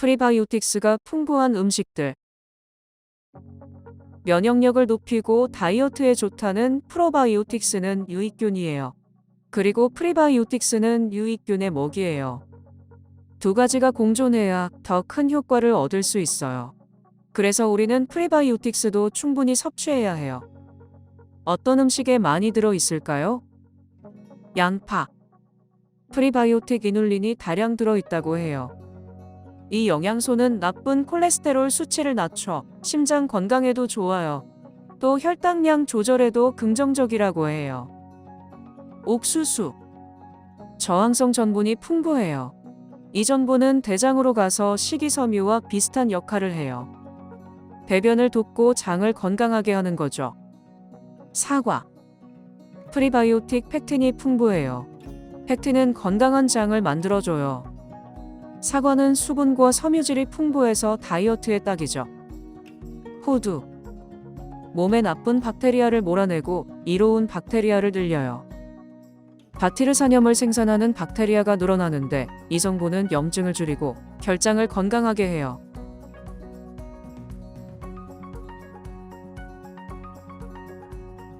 프리바이오틱스가 풍부한 음식들. 면역력을 높이고 다이어트에 좋다는 프로바이오틱스는 유익균이에요. 그리고 프리바이오틱스는 유익균의 먹이에요. 두 가지가 공존해야 더 큰 효과를 얻을 수 있어요. 그래서 우리는 프리바이오틱스도 충분히 섭취해야 해요. 어떤 음식에 많이 들어 있을까요? 양파. 프리바이오틱 이눌린이 다량 들어 있다고 해요. 이 영양소는 나쁜 콜레스테롤 수치를 낮춰 심장 건강에도 좋아요. 또 혈당량 조절에도 긍정적이라고 해요. 옥수수. 저항성 전분이 풍부해요. 이 전분은 대장으로 가서 식이섬유와 비슷한 역할을 해요. 배변을 돕고 장을 건강하게 하는 거죠. 사과. 프리바이오틱 팩틴이 풍부해요. 팩틴은 건강한 장을 만들어줘요. 사과는 수분과 섬유질이 풍부해서 다이어트에 딱이죠. 호두. 몸에 나쁜 박테리아를 몰아내고 이로운 박테리아를 늘려요. 바티르사염을 생산하는 박테리아가 늘어나는데 이 성분은 염증을 줄이고 결장을 건강하게 해요.